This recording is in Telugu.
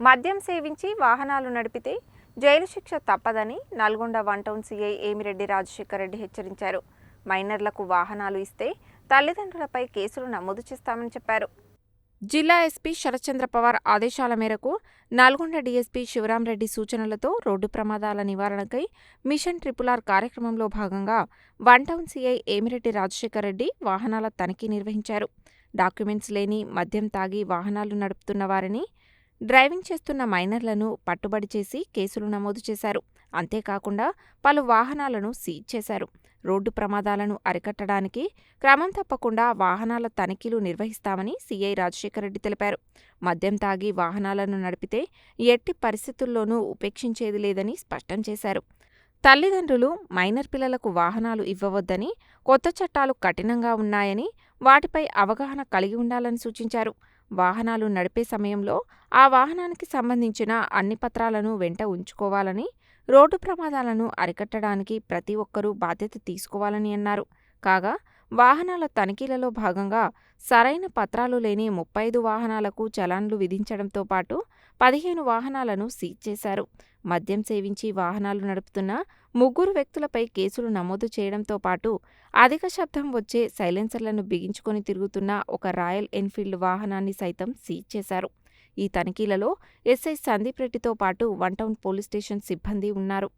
మద్యం సేవించి వాహనాలు నడిపితే జైలు శిక్ష తప్పదని Nalgonda one town CI Emireddy Rajasekhar Reddy హెచ్చరించారు. మైనర్లకు వాహనాలు ఇస్తే తల్లిదండ్రులపై కేసులు నమోదు చేస్తామని చెప్పారు. జిల్లా ఎస్పీ శరత్చంద్ర పవార్ ఆదేశాల మేరకు నల్గొండ డీఎస్పీ శివరాంరెడ్డి సూచనలతో రోడ్డు ప్రమాదాల నివారణకై మిషన్ ట్రిపుల్ ఆర్ కార్యక్రమంలో భాగంగా one town CI Emireddy Rajasekhar Reddy వాహనాల తనిఖీ నిర్వహించారు. డాక్యుమెంట్స్ లేని మద్యం తాగి వాహనాలు నడుపుతున్న వారిని డ్రైవింగ్ చేస్తున్న మైనర్లను పట్టుబడి చేసి కేసులు నమోదు చేశారు. అంతేకాకుండా పలు వాహనాలను సీజ్ చేశారు. రోడ్డు ప్రమాదాలను అరికట్టడానికి క్రమం తప్పకుండా వాహనాల తనిఖీలు నిర్వహిస్తామని సీఐ రాజశేఖరరెడ్డి తెలిపారు. మద్యం తాగి వాహనాలను నడిపితే ఎట్టి పరిస్థితుల్లోనూ ఉపేక్షించేది లేదని స్పష్టం చేశారు. తల్లిదండ్రులు మైనర్ పిల్లలకు వాహనాలు ఇవ్వవద్దని కొత్త చట్టాలు కఠినంగా ఉన్నాయని వాటిపై అవగాహన కలిగి ఉండాలని సూచించారు. వాహనాలు నడిపే సమయంలో ఆ వాహనానికి సంబంధించిన అన్ని పత్రాలను వెంట ఉంచుకోవాలని రోడ్డు ప్రమాదాలను అరికట్టడానికి ప్రతి ఒక్కరూ బాధ్యత తీసుకోవాలని అన్నారు. కాగా వాహనాల తనిఖీలలో భాగంగా సరైన పత్రాలు లేని ముప్పై ఐదు వాహనాలకు చలాన్లు విధించడంతో పాటు పదిహేను వాహనాలను సీజ్ చేశారు. మద్యం సేవించి వాహనాలు నడుపుతున్న ముగ్గురు వ్యక్తులపై కేసులు నమోదు చేయడంతో పాటు అధిక శబ్దం వచ్చే సైలెన్సర్లను బిగించుకొని తిరుగుతున్న ఒక రాయల్ ఎన్ఫీల్డ్ వాహనాన్ని సైతం సీజ్ చేశారు. ఈ తనిఖీలలో ఎస్ఐ సందీప్ రెడ్డితో పాటు వన్ టౌన్ పోలీస్ స్టేషన్ సిబ్బంది ఉన్నారు.